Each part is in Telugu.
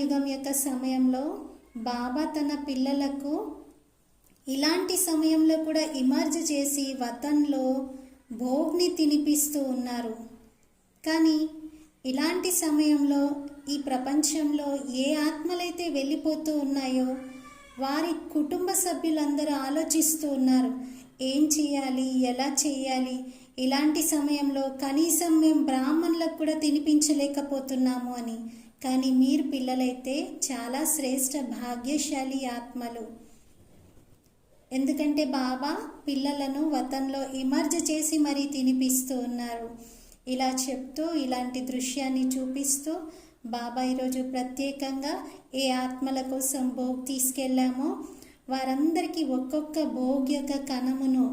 కలియుగం యొక్క సమయంలో బాబా తన పిల్లలకు ఇలాంటి సమయంలో కూడా ఇమర్జ్ చేసి వతంలో భోగ్ని తినిపిస్తూ ఉన్నారు. కానీ ఇలాంటి సమయంలో ఈ ప్రపంచంలో ఏ ఆత్మలైతే వెళ్ళిపోతూ ఉన్నాయో వారి కుటుంబ సభ్యులందరూ ఆలోచిస్తూ ఉన్నారు. ఏం చేయాలి? ఎలా చేయాలి? ఇలాంటి సమయంలో కనీసం మేము బ్రాహ్మణులకు కూడా తినిపించలేకపోతున్నాము అని. కానీ మీరు పిల్లలైతే చాలా శ్రేష్ట భాగ్యశాలి ఆత్మలు. ఎందుకంటే బాబా పిల్లలను వతంలో ఇమర్జ్ చేసి మరీ తినిపిస్తూ ఉన్నారు. ఇలా చెప్తూ ఇలాంటి దృశ్యాన్ని చూపిస్తూ బాబా ఈరోజు ప్రత్యేకంగా ఏ ఆత్మల కోసం భోగ్ తీసుకెళ్ళామో వారందరికీ ఒక్కొక్క భోగ్యక కణమును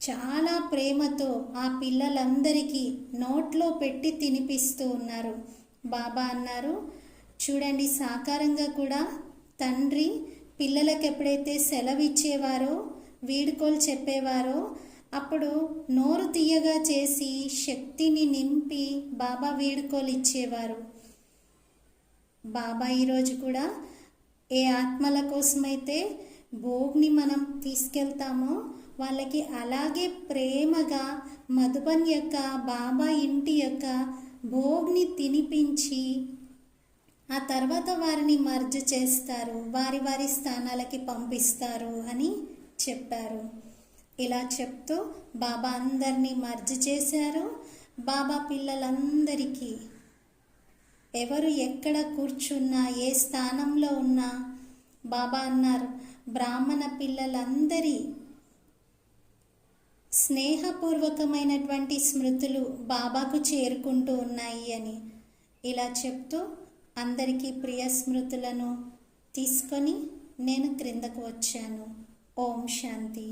చాలా ప్రేమతో ఆ పిల్లలందరికీ నోట్లో పెట్టి తినిపిస్తూ ఉన్నారు. బాబా అన్నారు చూడండి సాకారంగా కూడా తండ్రి పిల్లలకు ఎప్పుడైతే సెలవు ఇచ్చేవారో వీడుకోలు చెప్పేవారో అప్పుడు నోరు తీయగా చేసి శక్తిని నింపి బాబా వీడుకోలు ఇచ్చేవారు. బాబా ఈరోజు కూడా ఏ ఆత్మల కోసమైతే భోగ్ని మనం తీసుకెళ్తామో వాళ్ళకి అలాగే ప్రేమగా మధుబన్ యొక్క బాబా ఇంటి యొక్క భోగ్ని తినిపించి ఆ తర్వాత వారిని మర్జ్ చేస్తారు వారి వారి స్థానాలకి పంపిస్తారు అని చెప్పారు. ఇలా చెప్తూ బాబా అందరినీ మర్జ్ చేశారు. బాబా పిల్లలందరికీ ఎవరు ఎక్కడ కూర్చున్నా ఏ స్థానంలో ఉన్నా బాబా అన్నారు బ్రాహ్మణ పిల్లలందరి స్నేహపూర్వకమైనటువంటి స్మృతులు బాబాకు చేరుకుంటూ ఉన్నాయి అని ఇలా చెప్తూ అందరికీ ప్రియ స్మృతులను తీసుకొని నేను క్రిందకు వచ్చాను. ఓం శాంతి.